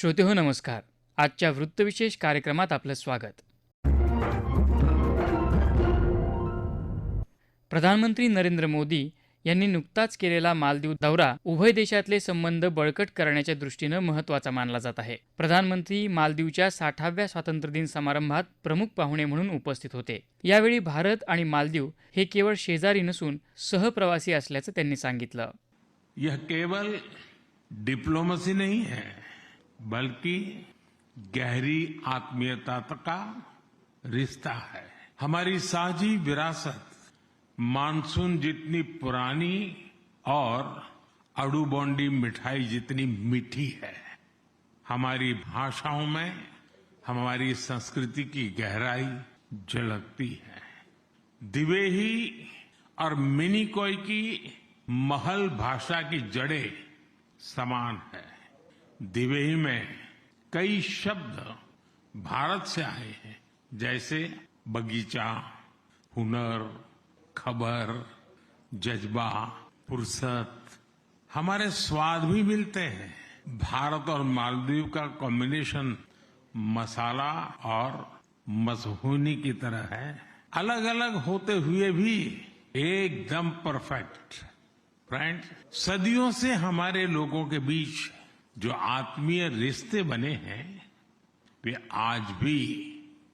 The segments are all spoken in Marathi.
श्रोते हो नमस्कार. आजच्या वृत्तविशेष कार्यक्रमात आपलं स्वागत. प्रधानमंत्री नरेंद्र मोदी यांनी नुकताच केलेला मालदीव दौरा उभय देशातले संबंध बळकट करण्याच्या दृष्टीनं महत्त्वाचा मानला जात आहे. प्रधानमंत्री मालदीवच्या साठाव्या स्वातंत्र्यदिन समारंभात प्रमुख पाहुणे म्हणून उपस्थित होते. यावेळी भारत आणि मालदीव हे केवळ शेजारी नसून सहप्रवासी असल्याचं त्यांनी सांगितलं. यह केवल डिप्लोमसी नाही है. बल्कि गहरी आत्मीयता का रिश्ता है। हमारी साझी विरासत मानसून जितनी पुरानी और अड़ूबोंडी मिठाई जितनी मीठी है, हमारी भाषाओं में हमारी संस्कृति की गहराई झलकती है। दिवेही और मिनिकोय की महल भाषा की जड़ें समान है। दिवेही में कई शब्द भारत से आए हैं, जैसे बगीचा, हुनर, खबर, जज्बा, फुर्सत। हमारे स्वाद भी मिलते हैं। भारत और मालदीव का कॉम्बिनेशन मसाला और मसहूनी की तरह है। अलग अलग होते हुए भी एकदम परफेक्ट फ्रेंड सदियों से हमारे लोगों के बीच जो आत्मीय रिश्ते बने हैं, वे आज भी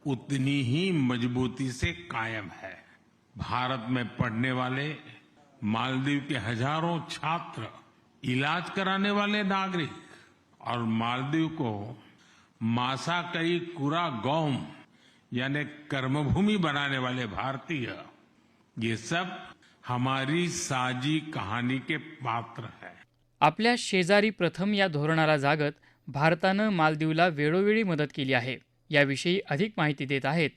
उतनी ही मजबूती से कायम है। भारत में पढ़ने वाले, मालदीव के हज़ारों छात्र, इलाज कराने वाले नागरिक और मालदीव को मासा कई कुरा गौम, यानी कर्मभूमि बनाने वाले भारतीय, ये सब हमारी साझी कहानी के पात्र हैं। आपल्या शेजारी प्रथम या धोरणाला जागत भारतानं मालदीवला वेळोवेळी मदत केली आहे. याविषयी अधिक माहिती देत आहेत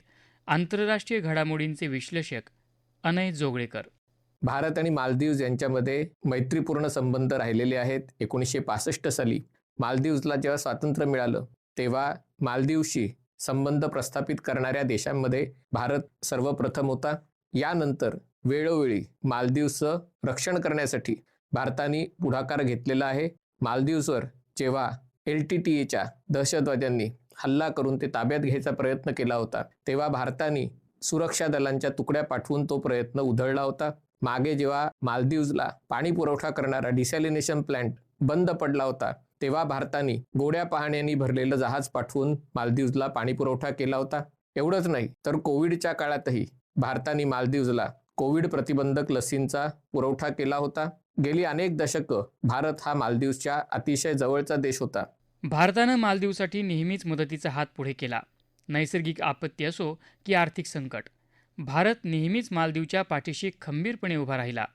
आंतरराष्ट्रीय घडामोडींचे विश्लेषक अनय जोगळेकर. भारत आणि मालदीव्ज यांच्यामध्ये मैत्रीपूर्ण संबंध राहिलेले आहेत. एकोणीसशे पासष्ट साली मालदीव्जला जेव्हा स्वातंत्र्य मिळालं तेव्हा मालदीवशी संबंध प्रस्थापित करणाऱ्या देशांमध्ये भारत सर्वप्रथम होता. यानंतर वेळोवेळी मालदीवचं रक्षण करण्यासाठी भारताने पुढाकार घेतलेला आहे. मालदीव्सवर जेव्हा एल टी टी एच्या दहशतवाद्यांनी हल्ला करून ते ताब्यात घ्यायचा प्रयत्न केला होता तेव्हा भारताने सुरक्षा दलांच्या तुकड्या पाठवून तो प्रयत्न उधळला होता. मागे जेव्हा मालदीव्जला पाणी पुरवठा करणारा डिसॅलिनेशन प्लांट बंद पडला होता तेव्हा भारताने गोड्या पाहण्यांनी भरलेलं जहाज पाठवून मालदीव्जला पाणी पुरवठा केला होता. एवढंच नाही तर कोविडच्या काळातही भारताने मालदीव्जला कोविड प्रतिबंधक लसींचा पुरवठा केला होता. गेली अनेक दशकं भारत हा मालदीवच्या अतिशय जवळचा देश होता. भारतानं मालदीवसाठी नेहमीच मदतीचा हात पुढे केला. नैसर्गिक आपत्ती असो की आर्थिक संकट भारत नेहमीच मालदीवच्या पाठीशी खंबीरपणे उभा राहिला.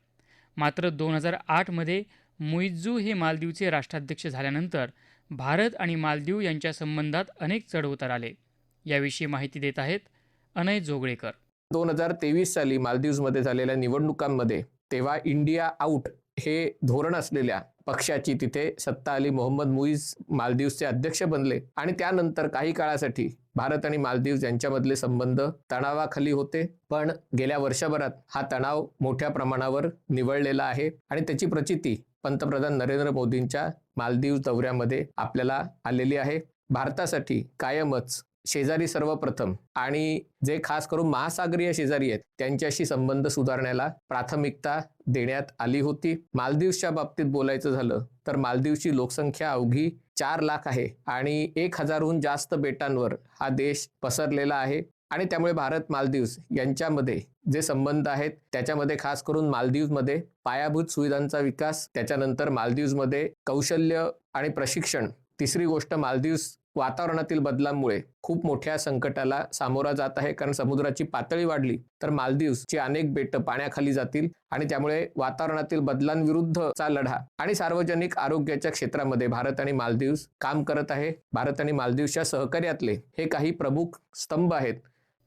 मात्र दोन हजार आठमध्ये मुइज्जू हे मालदीवचे राष्ट्राध्यक्ष झाल्यानंतर भारत आणि मालदीव यांच्या संबंधात अनेक चढउतार आले. याविषयी माहिती देत आहेत अनय जोगळेकर. दोन हजार तेवीस साली मालदीव्समध्ये झालेल्या निवडणुकांमध्ये तेव्हा इंडिया आउट हे धोरण असलेल्या पक्षाची तिथे सत्ता आली. मोहम्मद मुईज मालदीवचे अध्यक्ष बनले आणि त्यानंतर काही काळासाठी भारत आणि मालदीव यांच्यामधले संबंध तणावाखाली होते. पण गेल्या वर्षभरात हा तणाव मोठ्या प्रमाणावर निवळलेला आहे आणि त्याची प्रचिती पंतप्रधान नरेंद्र मोदींच्या मालदीव दौऱ्यामध्ये आपल्याला आलेली आहे. भारतासाठी कायमच शेजारी सर्वप्रथम आणि जे खास करून महासागरीय शेजारी आहेत त्यांच्याशी संबंध सुधारण्याला प्राथमिकता देण्यात आली होती. मालदीवच्या बाबतीत बोलायचं झालं तर मालदीवची लोकसंख्या अवघी चार लाख आहे आणि एक हजारहून जास्त बेटांवर हा देश पसरलेला आहे. आणि त्यामुळे भारत मालदीव्स यांच्यामध्ये जे संबंध आहेत त्याच्यामध्ये खास करून मालदीवमध्ये पायाभूत सुविधांचा विकास त्याच्यानंतर मालदीवमध्ये कौशल्य आणि प्रशिक्षण तिसरी गोष्ट मालदीव्स वातावरणातील बदलांमुळे खूप मोठ्या संकटाला सामोरा जात आहे. कारण समुद्राची पातळी वाढली तर मालदीवची अनेक बेटं पाण्याखाली जातील आणि त्यामुळे वातावरणातील बदलांविरुद्धचा लढा आणि सार्वजनिक आरोग्याच्या क्षेत्रामध्ये भारत आणि मालदीव काम करत आहे. भारत आणि मालदीवच्या सहकार्यातले हे काही प्रमुख स्तंभ आहेत.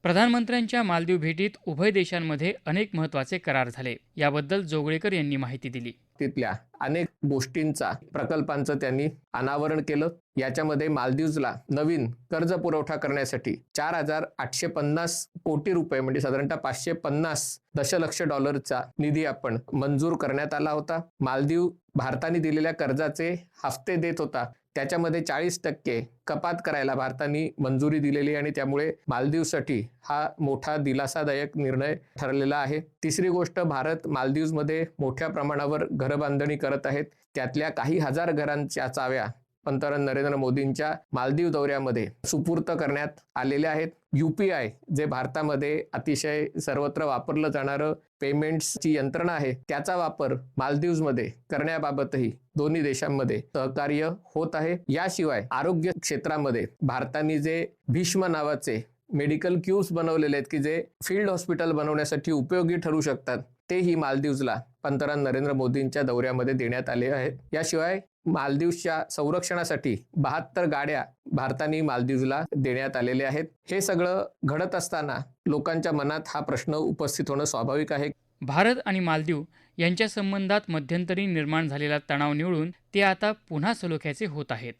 प्रधानमंत्र्यांच्या मालदीव भेटीत उभय देशांमध्ये अनेक महत्त्वाचे करार झाले. याबद्दल जोगळेकर यांनी माहिती दिली. तिथल्या अनेक गोष्टींचा प्रकल्पांचं त्यांनी अनावरण केलं. याच्यामध्ये मालदीवजला नवीन कर्ज पुरवठा करण्यासाठी चार हजार आठशे पन्नास कोटी रुपये म्हणजे साधारणतः पाचशे पन्नास दशलक्ष डॉलरचा निधी आपण मंजूर करण्यात आला होता. मालदीव भारताने दिलेल्या कर्जाचे हफ्ते देत होता. त्याच्यामध्ये चाळीस टक्के कपात करायला भारताने मंजुरी दिलेली आणि त्यामुळे मालदीवसाठी हा मोठा दिलासादायक निर्णय ठरलेला आहे. तिसरी गोष्ट भारत मालदीवमध्ये मोठ्या प्रमाणावर घरबांधणी करत आहेत. त्यातल्या काही हजार घरांच्या चाव्या पंतप्रधान नरेंद्र मोदींच्या मालदीव दौऱ्यामध्ये सुपूर्त करण्यात आलेले आहेत. युपीआय जे भारतामध्ये अतिशय सर्वत्र वापरलं जाणारं पेमेंट्सची यंत्रणा आहे त्याचा वापर मालदीवमध्ये करण्याबाबतही दोन्ही देशांमध्ये सहकार्य होत आहे. याशिवाय आरोग्य क्षेत्रामध्ये भारताने जे भीष्म नावाचे मेडिकल क्यूब्स बनवलेले आहेत की जे फील्ड हॉस्पिटल बनवण्यासाठी उपयोगी ठरू शकतात तेही मालदीवला पंतप्रधान नरेंद्र मोदींच्या दौऱ्यामध्ये देण्यात आले आहेत याशिवाय मालदीवच्या संरक्षणासाठी बहात्तर गाड्या भारताने मालदीवला देण्यात आलेल्या आहेत. हे सगळं घडत असताना लोकांच्या मनात हा प्रश्न उपस्थित होणं स्वाभाविक आहे. भारत आणि मालदीव यांच्या संबंधात मध्यंतरी निर्माण झालेला तणाव निवळून ते आता पुन्हा सलोख्याचे होत आहेत.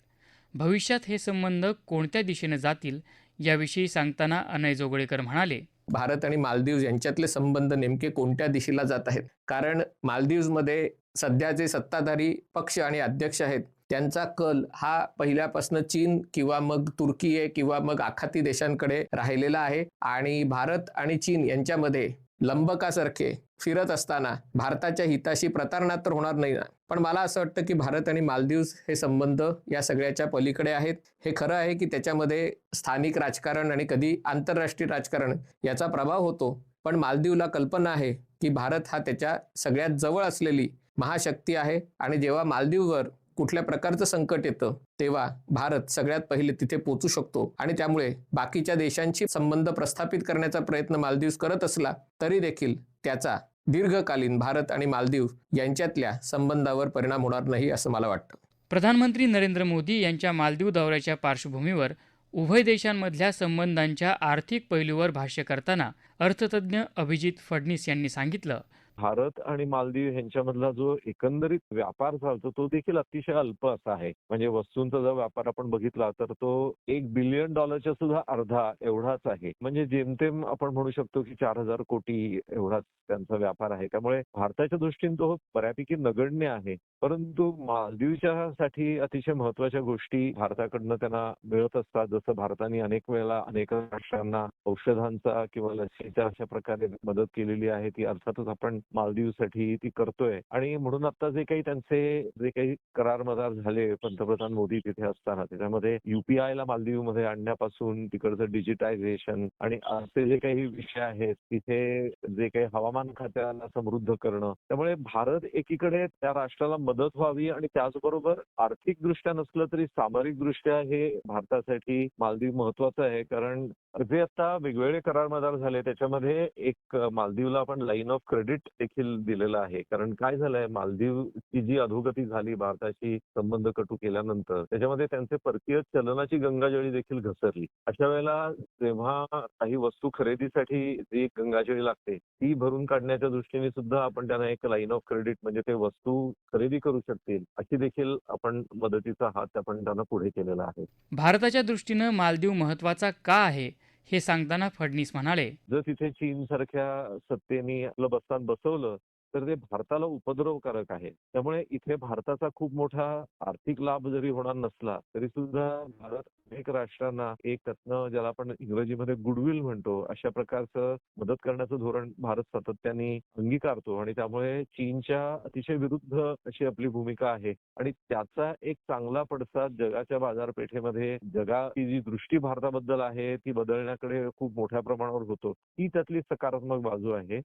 भविष्यात हे संबंध कोणत्या दिशेने जातील याविषयी सांगताना अनय जोगळेकर म्हणाले भारत आणि मालदीव यांच्यातले संबंध नेमके कोणत्या दिशेला जात आहेत? कारण मालदीवमध्ये सध्या जे सत्ताधारी पक्ष आणि अध्यक्ष आहेत त्यांचा कल हा पहिल्यापासून चीन किंवा मग तुर्की आहे किंवा मग आखाती देशांकडे राहिलेला आहे. आणि भारत आणि चीन यांच्यामध्ये लंबकासारखे फिरत असताना भारताच्या हिताशी प्रतारणा तर होणार नाही ना. पण मला असं वाटतं की भारत आणि मालदीव्स हे संबंध या सगळ्याच्या पलीकडे आहेत. हे खरं आहे की त्याच्यामध्ये स्थानिक राजकारण आणि कधी आंतरराष्ट्रीय राजकारण याचा प्रभाव होतो. पण मालदीवला कल्पना आहे की भारत हा त्याच्या सगळ्यात जवळ असलेली महाशक्ती आहे. आणि जेव्हा मालदीववर कुठल्या प्रकारचं संकट येतं तेव्हा भारत सगळ्यात पहिले तिथे पोचू शकतो. आणि त्यामुळे बाकीच्या देशांशी संबंध प्रस्थापित करण्याचा प्रयत्न मालदीव करत असला तरी देखील त्याचा दीर्घकालीन भारत आणि मालदीव यांच्यातल्या संबंधावर परिणाम होणार नाही असं मला वाटतं. प्रधानमंत्री नरेंद्र मोदी यांच्या मालदीव दौऱ्याच्या पार्श्वभूमीवर उभय देशांमधल्या संबंधांच्या आर्थिक पैलूवर भाष्य करताना अर्थतज्ज्ञ अभिजित फडणीस यांनी सांगितलं भारत आणि मालदीव यांच्यामधला जो एकंदरीत व्यापार चालतो तो देखील अतिशय अल्प असा आहे. म्हणजे वस्तूंचा जर व्यापार आपण बघितला तर तो एक बिलियन डॉलरच्या सुद्धा अर्धा एवढाच आहे. म्हणजे जेमतेम आपण म्हणू शकतो की चार हजार कोटी एवढाच त्यांचा व्यापार आहे. त्यामुळे भारताच्या दृष्टीने तो बऱ्यापैकी नगण्य आहे. परंतु मालदीवच्या साठी अतिशय महत्त्वाच्या गोष्टी भारताकडनं त्यांना मिळत असतात. जसं भारताने अनेक वेळेला अनेक राष्ट्रांना औषधांचा किंवा लसीच्या अशा प्रकारे मदत केलेली आहे. ती अर्थातच आपण मालदीवसाठी ती करतोय. आणि म्हणून आता जे काही त्यांचे जे काही करार मदार झाले पंतप्रधान मोदी तिथे असताना त्याच्यामध्ये युपीआय ला मालदीवमध्ये आणण्यापासून तिकडचं डिजिटायझेशन आणि असे जे काही विषय आहेत तिथे जे काही हवामान खात्याला समृद्ध करणं त्यामुळे भारत एकीकडे त्या राष्ट्राला मदत व्हावी आणि त्याचबरोबर आर्थिक दृष्ट्या नसलं तरी सामरिक दृष्ट्या हे भारतासाठी मालदीव महत्वाचं आहे. कारण जे आता वेगवेगळे करार मदार झाले त्याच्यामध्ये एक मालदीवला आपण लाईन ऑफ क्रेडिट देखील दिलेलं आहे. कारण काय झालंय मालदीवची जी अधोगती झाली भारताशी संबंध कटू केल्यानंतर त्याच्यामध्ये त्यांचे परकीय चलनाची गंगाजळी देखील घसरली. अशा वेळेला जेव्हा काही वस्तू खरेदीसाठी जी गंगाजळी लागते ती भरून काढण्याच्या दृष्टीने सुद्धा आपण त्यांना एक लाईन ऑफ क्रेडिट म्हणजे ते वस्तू खरेदी करू शकतील अशी देखील आपण मदतीचा हात आपण त्यांना पुढे केलेला आहे. भारताच्या दृष्टीनं मालदीव महत्त्वाचा का आहे? हे सांगताना फडणीस म्हणाले जर तिथे चीन सारख्या सत्तेने आपलं बस्तान बसवलं तर ते भारताला उपद्रवकारक आहे. त्यामुळे इथे भारताचा खूप मोठा आर्थिक लाभ जरी होणार नसला तरी सुद्धा भारत अनेक राष्ट्रांना एक रत्न ज्याला आपण इंग्रजीमध्ये गुडविल म्हणतो अशा प्रकारचं मदत करण्याचं धोरण भारत सातत्याने अंगीकारतो. आणि त्यामुळे चीनच्या अतिशय विरुद्ध अशी आपली भूमिका आहे. आणि त्याचा एक चांगला पडसाद जगाच्या बाजारपेठेमध्ये जगाची जी दृष्टी भारताबद्दल आहे ती बदलण्याकडे खूप मोठ्या प्रमाणावर होतो. ही त्यातली सकारात्मक बाजू आहे.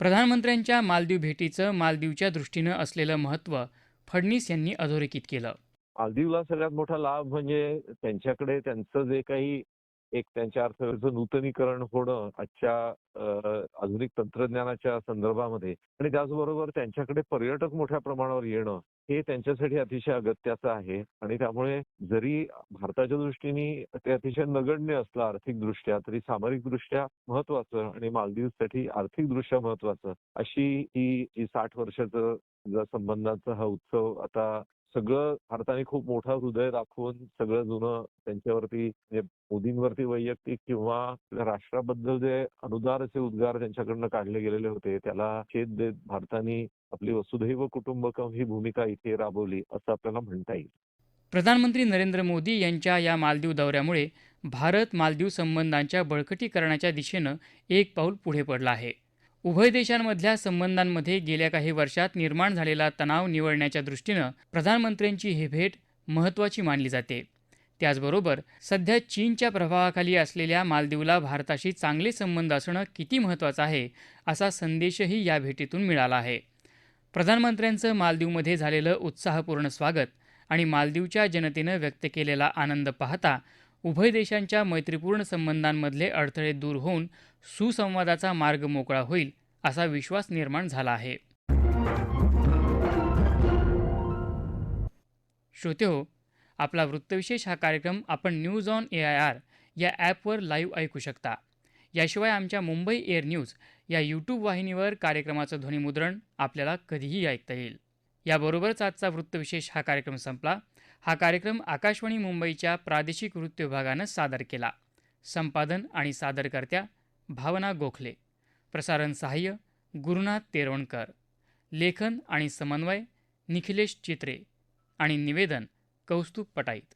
प्रधानमंत्र्यांच्या मालदीव भेटीचं मालदीवच्या दृष्टीनं असलेलं महत्त्व फडणीस यांनी अधोरेखित केलं. मालदीवला सगळ्यात मोठा लाभ म्हणजे त्यांच्याकडे त्यांचं जे काही एक त्यांच्या अर्थव्यवस्थेचं नूतनीकरण होणं आजच्या आधुनिक तंत्रज्ञानाच्या संदर्भामध्ये आणि त्याचबरोबर त्यांच्याकडे पर्यटक मोठ्या प्रमाणावर येणं हे त्यांच्यासाठी अतिशय अगत्याचं आहे आणि त्यामुळे जरी भारताच्या दृष्टीने ते अतिशय नगण्य असलं आर्थिक दृष्ट्या तरी सामरिक दृष्ट्या महत्वाचं आणि मालदीवसाठी आर्थिक दृष्ट्या महत्वाचं अशी ही जी साठ वर्षाचं संबंधाचा हा उत्सव आता सगळं भारताने खूप मोठा हृदय दाखवून सगळं जुनं त्यांच्यावरती म्हणजे मोदींवरती वैयक्तिक किंवा राष्ट्राबद्दल जे अनुदार असे उद्गार त्यांच्याकडनं काढले गेलेले होते त्याला छेद देत भारताने आपली वसुधैव कुटुंबकम ही भूमिका इथे राबवली असं आपल्याला म्हणता येईल. प्रधानमंत्री नरेंद्र मोदी यांच्या या मालदीव दौऱ्यामुळे भारत मालदीव संबंधांच्या बळकटीकरणाच्या दिशेनं एक पाऊल पुढे पडलं आहे. उभय देशांमधल्या संबंधांमध्ये गेल्या काही वर्षात निर्माण झालेला तणाव निवळण्याच्या दृष्टीनं प्रधानमंत्र्यांची ही भेट महत्त्वाची मानली जाते. त्याचबरोबर सध्या चीनच्या प्रभावाखाली असलेल्या मालदीवला भारताशी चांगले संबंध असणं किती महत्त्वाचं आहे असा संदेशही या भेटीतून मिळाला आहे. प्रधानमंत्र्यांचं मालदीवमध्ये झालेलं उत्साहपूर्ण स्वागत आणि मालदीवच्या जनतेनं व्यक्त केलेला आनंद पाहता उभय देशांच्या मैत्रीपूर्ण संबंधांमधले अडथळे दूर होऊन सुसंवादाचा मार्ग मोकळा होईल असा विश्वास निर्माण झाला आहे. श्रोते हो आपला वृत्तविशेष हा कार्यक्रम आपण news on A I R या ॲपवर लाईव्ह ऐकू शकता. याशिवाय आमच्या मुंबई एअर न्यूज या यूट्यूब वाहिनीवर कार्यक्रमाचं ध्वनिमुद्रण आपल्याला कधीही ऐकता येईल. याबरोबरच आजचा वृत्तविशेष हा कार्यक्रम संपला. हा कार्यक्रम आकाशवाणी मुंबईच्या प्रादेशिक वृत्त विभागानं सादर केला. संपादन आणि सादरकर्त्या भावना गोखले. प्रसारण सहाय्य गुरुनाथ तेरवणकर. लेखन आणि समन्वय निखिलेश चित्रे. आणि निवेदन कौस्तुभ पटाईत.